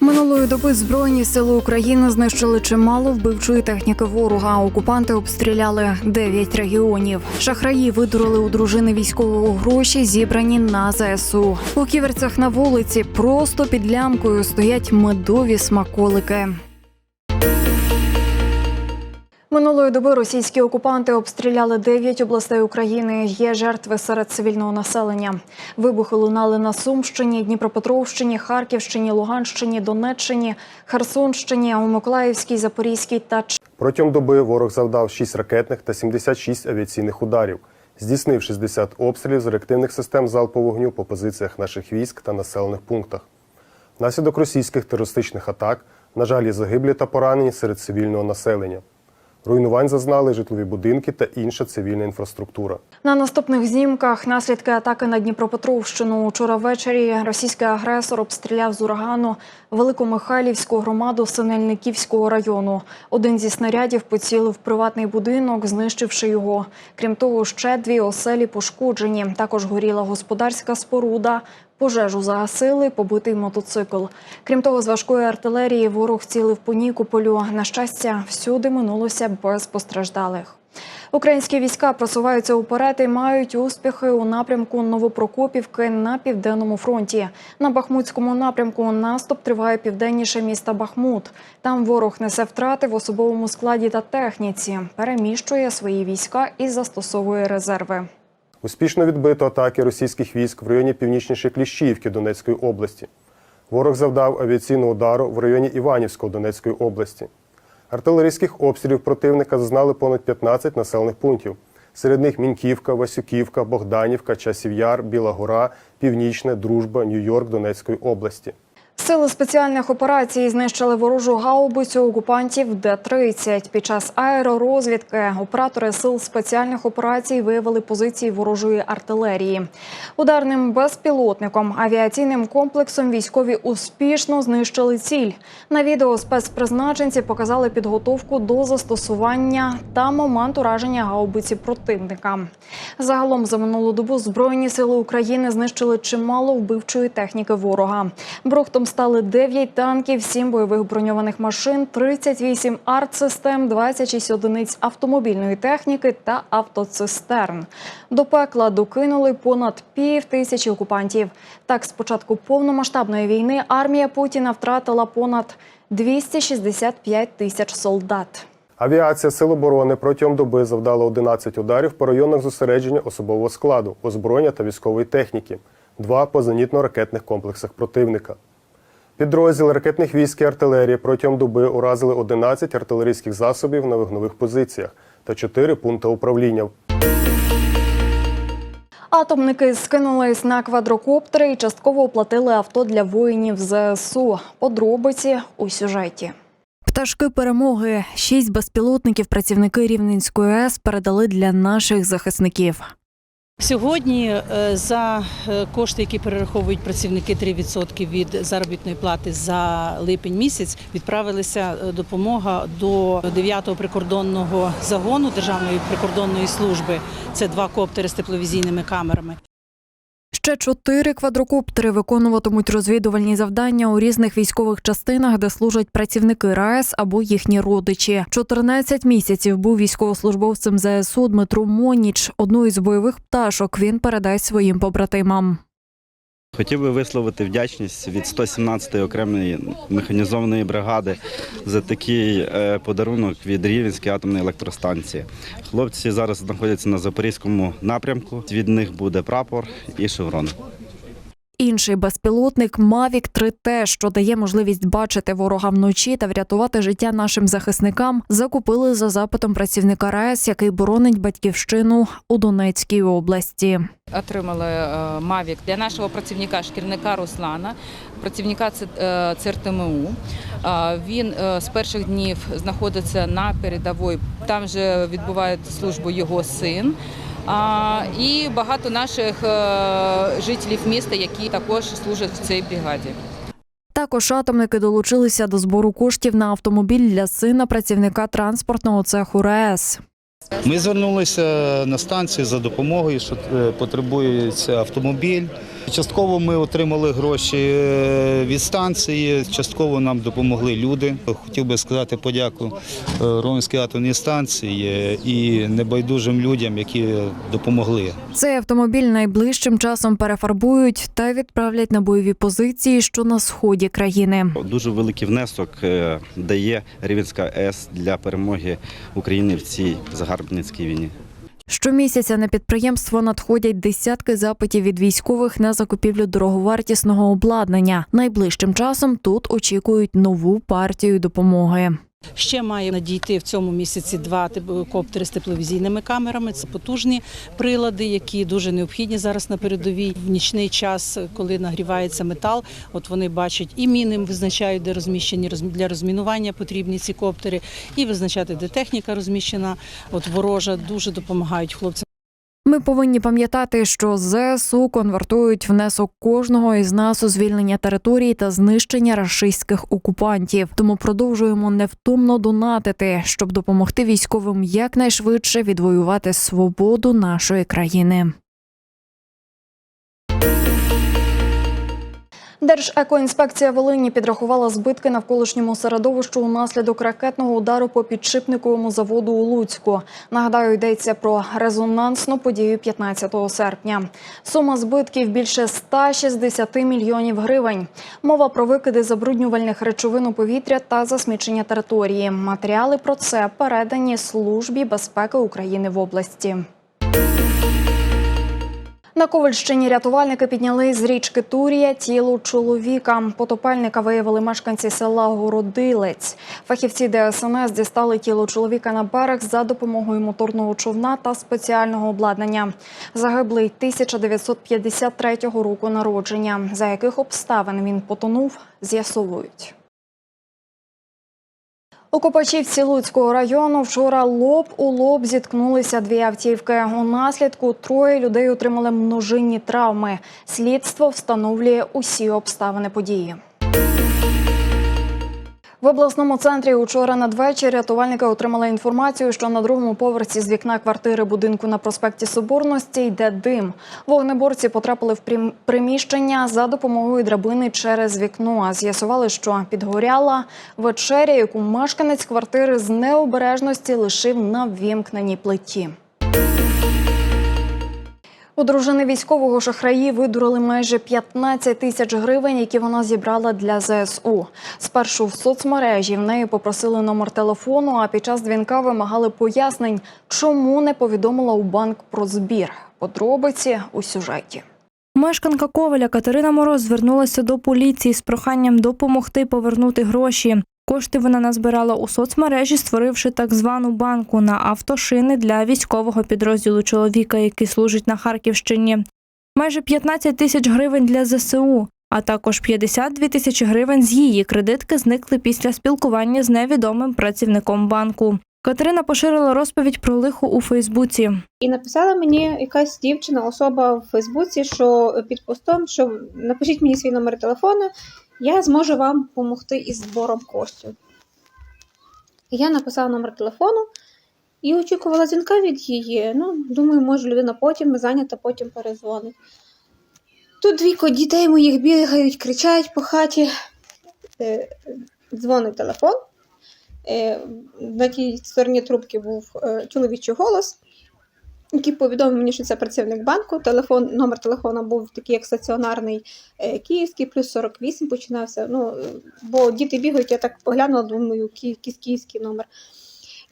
Минулої доби збройні сили України знищили чимало вбивчої техніки ворога. Окупанти обстріляли 9 регіонів. Шахраї видурили у дружини військового гроші, зібрані на ЗСУ. У ківерцях на вулиці просто під лямкою стоять медові смаколики. Минулої доби російські окупанти обстріляли 9 областей України. Є жертви серед цивільного населення. Вибухи лунали на Сумщині, Дніпропетровщині, Харківщині, Луганщині, Донеччині, Херсонщині, у Миколаївській, Запорізькій та Протягом доби ворог завдав 6 ракетних та 76 авіаційних ударів, здійснив 60 обстрілів з реактивних систем залпового вогню по позиціях наших військ та населених пунктах. Внаслідок російських терористичних атак, на жаль, загиблі та поранені серед цивільного населення. Руйнувань зазнали житлові будинки та інша цивільна інфраструктура. На наступних знімках наслідки атаки на Дніпропетровщину. Учора ввечері російський агресор обстріляв з урагану Великомихайлівську громаду Синельниківського району. Один зі снарядів поцілив приватний будинок, знищивши його. Крім того, ще дві оселі пошкоджені. Також горіла господарська споруда. Пожежу загасили, побитий мотоцикл. Крім того, з важкої артилерії ворог цілив по Нікополю. На щастя, всюди минулося без постраждалих. Українські війська просуваються уперед і мають успіхи у напрямку Новопрокопівки на південному фронті. На Бахмутському напрямку наступ триває південніше міста Бахмут. Там ворог несе втрати в особовому складі та техніці, переміщує свої війська і застосовує резерви. Успішно відбито атаки російських військ в районі північніше Кліщіївки Донецької області. Ворог завдав авіаційного удару в районі Іванівського Донецької області. Артилерійських обстрілів противника зазнали понад 15 населених пунктів. Серед них Мінківка, Васюківка, Богданівка, Часів Яр, Біла Гора, Північне, Дружба, Нью-Йорк Донецької області. Сили спеціальних операцій знищили ворожу гаубицю окупантів Д-30. Під час аеророзвідки оператори сил спеціальних операцій виявили позиції ворожої артилерії. Ударним безпілотником авіаційним комплексом військові успішно знищили ціль. На відео спецпризначенці показали підготовку до застосування та момент ураження гаубиці противника. Загалом за минулу добу збройні сили України знищили чимало вбивчої техніки ворога. Брухтом стали 9 танків, 7 бойових броньованих машин, 38 артсистем, 26 одиниць автомобільної техніки та автоцистерн. До пекла докинули понад пів тисячі окупантів. Так, з початку повномасштабної війни армія Путіна втратила понад 265 тисяч солдат. Авіація Сил оборони протягом доби завдала 11 ударів по районах зосередження особового складу, озброєння та військової техніки, два по зенітно-ракетних комплексах противника. Підрозділи ракетних військ і артилерії протягом доби уразили 11 артилерійських засобів на вогнових позиціях та 4 пункти управління. Атомники скинулись на квадрокоптери і частково оплатили авто для воїнів ЗСУ. Подробиці у сюжеті. Пташки перемоги. Шість безпілотників працівники Рівненської АЕС передали для наших захисників. Сьогодні е, за е, кошти, які перераховують працівники 3% від заробітної плати за липень місяць, відправилася е, допомога до 9-го прикордонного загону Державної прикордонної служби. Це два коптери з тепловізійними камерами. Ще чотири квадрокоптери виконуватимуть розвідувальні завдання у різних військових частинах, де служать працівники РАЕС або їхні родичі. 14 місяців був військовослужбовцем ЗСУ Дмитро Моніч. Одну із бойових пташок він передасть своїм побратимам. Хотів би висловити вдячність від 117-ї окремої механізованої бригади за такий е, подарунок від Рівенської атомної електростанції. Хлопці зараз знаходяться на запорізькому напрямку. Від них буде прапор і шеврон. Інший безпілотник Mavic 3T, що дає можливість бачити ворога вночі та врятувати життя нашим захисникам, закупили за запитом працівника РАЕС, який боронить батьківщину у Донецькій області. Отримали е, Мавік для нашого працівника шкільника Руслана, працівника е, ЦРТМУ. Е, Він е, з перших днів знаходиться на передовій. Там же відбуває службу його син. А, І багато наших е, жителів міста, які також служать в цій бригаді. Також атомники долучилися до збору коштів на автомобіль для сина працівника транспортного цеху РЕС. Ми звернулися на станцію за допомогою, що е, потребується автомобіль. Частково ми отримали гроші е, від станції, частково нам допомогли люди. Хотів би сказати подяку е, Ромській атомній станції е, і небайдужим людям, які допомогли. Цей автомобіль найближчим часом перефарбують та відправлять на бойові позиції, що на сході країни. Дуже великий внесок дає Рівенська АЕС для перемоги України в цій загарбницькій війні. Щомісяця на підприємство надходять десятки запитів від військових на закупівлю дороговартісного обладнання. Найближчим часом тут очікують нову партію допомоги. Ще має надійти в цьому місяці два коптери з тепловізійними камерами. Це потужні прилади, які дуже необхідні зараз на передовій. В нічний час, коли нагрівається метал, от вони бачать і міни визначають, де розміщені розмі- для розмінування потрібні ці коптери, і визначати, де техніка розміщена. От ворожа дуже допомагають хлопцям. Ми повинні пам'ятати, що ЗСУ конвертують внесок кожного із нас у звільнення території та знищення рашистських окупантів. Тому продовжуємо невтомно донатити, щоб допомогти військовим якнайшвидше відвоювати свободу нашої країни. Держекоінспекція Волині підрахувала збитки навколишньому середовищу унаслідок ракетного удару по підшипниковому заводу у Луцьку. Нагадаю, йдеться про резонансну подію 15 серпня. Сума збитків більше 160 мільйонів гривень. Мова про викиди забруднювальних речовин у повітря та засмічення території. Матеріали про це передані службі безпеки України в області. На Ковальщині рятувальники підняли з річки Турія тіло чоловіка. Потопельника виявили мешканці села Городилець. Фахівці ДСНС дістали тіло чоловіка на берег за допомогою моторного човна та спеціального обладнання. Загиблий 1953 року народження. За яких обставин він потонув, з'ясовують. У Копачівці Луцького району вчора лоб у лоб зіткнулися дві автівки. У наслідку троє людей отримали множинні травми. Слідство встановлює усі обставини події. В обласному центрі учора надвечір рятувальники отримали інформацію, що на другому поверсі з вікна квартири будинку на проспекті Соборності йде дим. Вогнеборці потрапили в прим- приміщення за допомогою драбини через вікно. А З'ясували, що підгоряла вечеря, яку мешканець квартири з необережності лишив на ввімкненій плиті. У дружини військового шахраї видурили майже 15 тисяч гривень, які вона зібрала для ЗСУ. Спершу в соцмережі в неї попросили номер телефону, а під час дзвінка вимагали пояснень, чому не повідомила у банк про збір. Подробиці у сюжеті. Мешканка Ковеля Катерина Мороз звернулася до поліції з проханням допомогти повернути гроші. Кошти вона назбирала у соцмережі, створивши так звану банку на автошини для військового підрозділу чоловіка, який служить на Харківщині. Майже 15 тисяч гривень для ЗСУ, а також 52 тисячі гривень з її кредитки зникли після спілкування з невідомим працівником банку. Катерина поширила розповідь про лихо у Фейсбуці. І написала мені якась дівчина, особа в Фейсбуці, що під постом, що напишіть мені свій номер телефону, я зможу вам допомогти із збором коштів. Я написала номер телефону і очікувала дзвінка від її. Ну, думаю, може людина потім зайнята, потім перезвонить. Тут двійко дітей моїх бігають, кричать по хаті. Е, Дзвонить телефон. Е, На тій стороні трубки був е, чоловічий голос який повідомив мені, що це працівник банку. Телефон, номер телефона був такий, як стаціонарний е, київський, плюс 48 починався. Ну, е, бо діти бігають, я так поглянула, думаю, якийсь київський номер.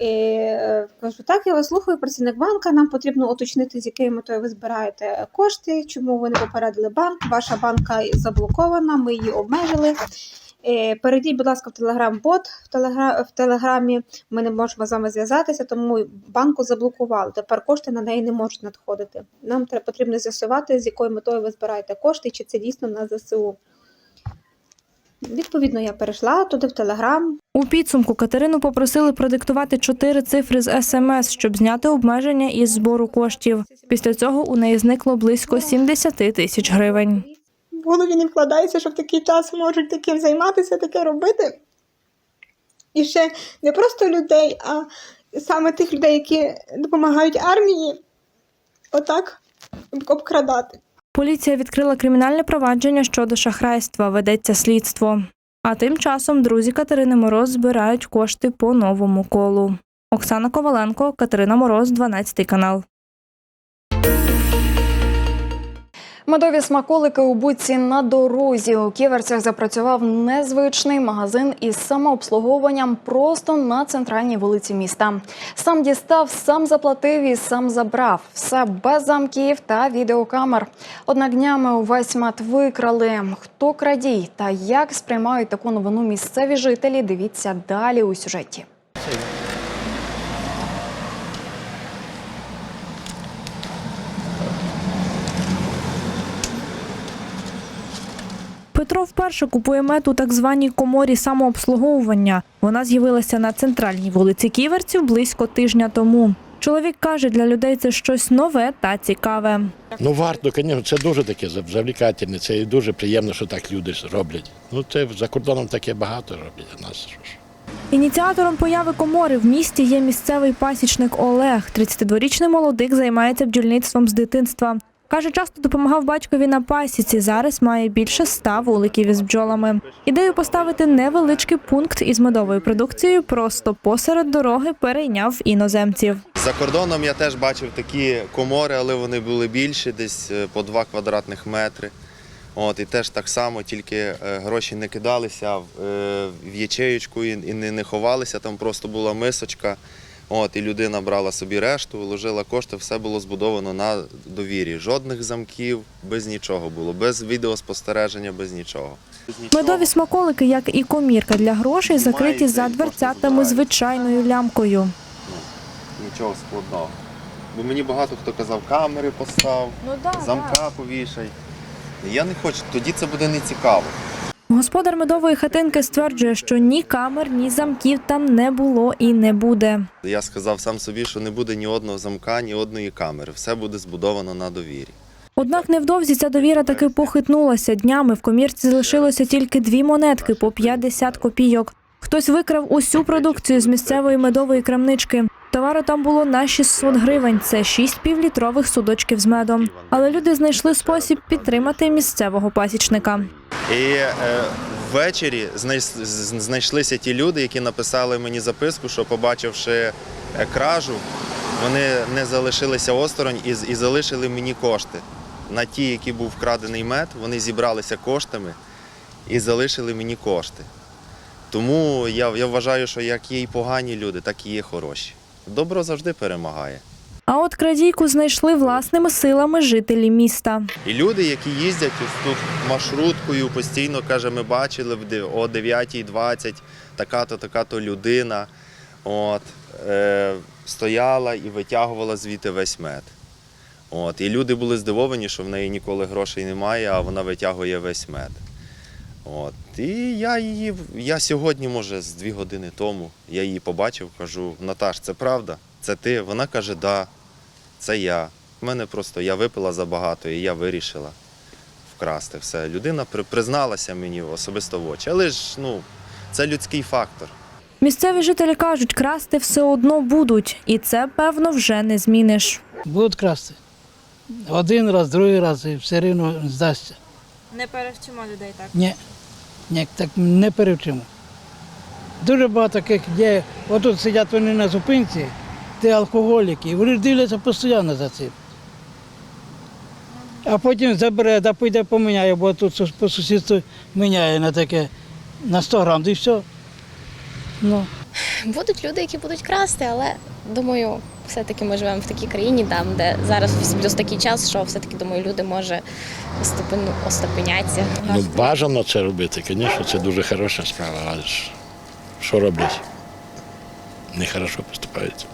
Е, кажу, так, я вас слухаю, працівник банка. Нам потрібно уточнити, з якою метою ви збираєте кошти, чому ви не попередили банк. Ваша банка заблокована, ми її обмежили. Е, Перейдіть, будь ласка, в телеграм-бот в, телегра... в телеграмі. Ми не можемо з вами зв'язатися, тому банку заблокували. Тепер кошти на неї не можуть надходити. Нам потрібно з'ясувати, з якою метою ви збираєте кошти, чи це дійсно на ЗСУ. Відповідно, я перейшла туди в Телеграм, У підсумку Катерину попросили продиктувати чотири цифри з СМС, щоб зняти обмеження із збору коштів. Після цього у неї зникло близько 70 тисяч гривень. В голові не вкладається, що в такий час можуть таким займатися, таке робити. І ще не просто людей, а саме тих людей, які допомагають армії, отак обкрадати. Поліція відкрила кримінальне провадження щодо шахрайства. Ведеться слідство. А тим часом друзі Катерини Мороз збирають кошти по новому колу. Оксана Коваленко, Катерина Мороз, 12 канал. Медові смаколики у будці на дорозі. У ківерцях запрацював незвичний магазин із самообслуговуванням просто на центральній вулиці міста. Сам дістав, сам заплатив і сам забрав. Все без замків та відеокамер. Однак днями увесь мат викрали. Хто крадій та як сприймають таку новину місцеві жителі? Дивіться далі у сюжеті. Вперше купує мед у так званій коморі самообслуговування. Вона з'явилася на центральній вулиці Ківерців близько тижня тому. Чоловік каже, для людей це щось нове та цікаве. Ну варто, звісно, це дуже таке завлікательне, це і дуже приємно, що так люди роблять. Ну це за кордоном таке багато роблять, а нас що ж. Ініціатором появи комори в місті є місцевий пасічник Олег. 32-річний молодик займається бджільництвом з дитинства. Каже, часто допомагав батькові на пасіці. Зараз має більше ста вуликів із бджолами. Ідею поставити невеличкий пункт із медовою продукцією просто посеред дороги перейняв іноземців. За кордоном я теж бачив такі комори, але вони були більші, десь е, по 2 квадратних метри. От, і теж так само, тільки е, гроші не кидалися в, е, ячеючку і, не ховалися, там просто була мисочка. От, і людина брала собі решту, вложила кошти, все було збудовано на довірі. Жодних замків, без нічого було, без відеоспостереження, без нічого. Медові смаколики, як і комірка для грошей, закриті за дверцятами звичайною лямкою. Нічого складного. Бо мені багато хто казав, камери постав, Ну замка повішай. Я не хочу, тоді це буде не цікаво. Господар медової хатинки стверджує, що ні камер, ні замків там не було і не буде. Я сказав сам собі, що не буде ні одного замка, ні одної камери. Все буде збудовано на довірі. Однак невдовзі ця довіра таки похитнулася. Днями в комірці залишилося тільки дві монетки по 50 копійок. Хтось викрав усю продукцію з місцевої медової крамнички. Товару там було на 600 гривень. Це 6 півлітрових судочків з медом. Але люди знайшли спосіб підтримати місцевого пасічника. І е, ввечері знай- знайшлися ті люди, які написали мені записку, що побачивши е, кражу, вони не залишилися осторонь і залишили мені кошти. На ті, які був вкрадений мед, вони зібралися коштами і залишили мені кошти. Тому я, я вважаю, що як є і погані люди, так і є хороші. Добро завжди перемагає. А от крадійку знайшли власними силами жителі міста. І люди, які їздять тут маршруткою, постійно каже, ми бачили о 9.20 така-то, така-то людина от, е, стояла і витягувала звідти весь мед. От, і люди були здивовані, що в неї ніколи грошей немає, а вона витягує весь мед. От. І я її, я сьогодні, може, з дві години тому, я її побачив, кажу, Наташ, це правда? Це ти? Вона каже, да, це я. У мене просто я випила забагато і я вирішила вкрасти все. Людина при- призналася мені особисто в очі. Але ж ну, це людський фактор. Місцеві жителі кажуть, красти все одно будуть, і це певно вже не зміниш. Будуть красти. Один раз, другий раз і все рівно здасться. Не перевчимо людей так. Ні, ні, так не перевчимо. Дуже багато таких є. Отут сидять вони на зупинці, ті алкоголіки, і вони дивляться постійно за цим. А потім забере, да піде поміняє, бо тут по сусідству міняє на таке на 100 грам, і все. Ну. Будуть люди, які будуть красти, але думаю, все-таки ми живемо в такій країні, там, де зараз плюс такий час, що все-таки думаю, люди може остепену, остепеняться. Ну бажано це робити, звісно, це дуже хороша справа, але ж що роблять? Нехорошо поступають.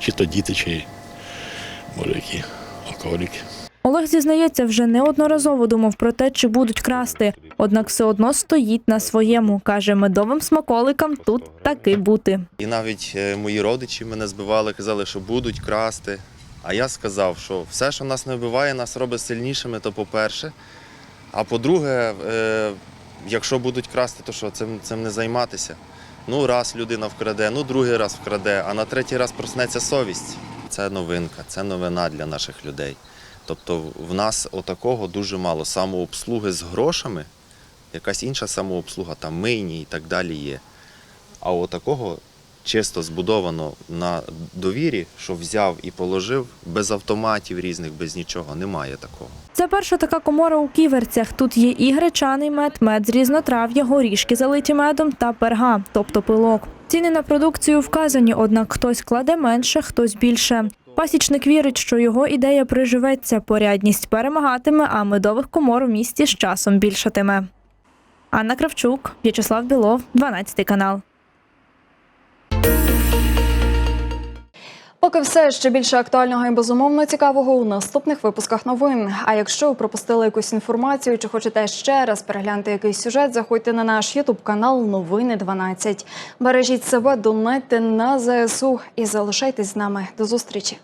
Чи то діти, чи може які алкоголіки. Олег зізнається, вже неодноразово думав про те, чи будуть красти, однак все одно стоїть на своєму. каже, медовим смаколикам тут таки бути. І навіть е, мої родичі мене збивали, казали, що будуть красти. А я сказав, що все, що нас не вбиває, нас робить сильнішими, то по-перше. А по-друге, е, якщо будуть красти, то що, цим, цим не займатися. Ну, раз людина вкраде, ну другий раз вкраде, а на третій раз проснеться совість. Це новинка, це новина для наших людей. Тобто в нас отакого дуже мало. Самообслуги з грошами, якась інша самообслуга, там мийні і так далі є. А отакого чисто збудовано на довірі, що взяв і положив, без автоматів різних, без нічого, немає такого. Це перша така комора у ківерцях. Тут є і гречаний мед, мед з різнотрав'я, горішки залиті медом та перга, тобто пилок. Ціни на продукцію вказані, однак хтось кладе менше, хтось більше. Пасічник вірить, що його ідея приживеться, порядність перемагатиме, а медових комор у місті з часом більшатиме. Анна Кравчук, В'ячеслав Білов, 12 канал. Поки все ще більше актуального і безумовно цікавого у наступних випусках новин. А якщо ви пропустили якусь інформацію чи хочете ще раз переглянути якийсь сюжет, заходьте на наш Ютуб канал Новини 12. Бережіть себе, донайте на ЗСУ і залишайтесь з нами. До зустрічі.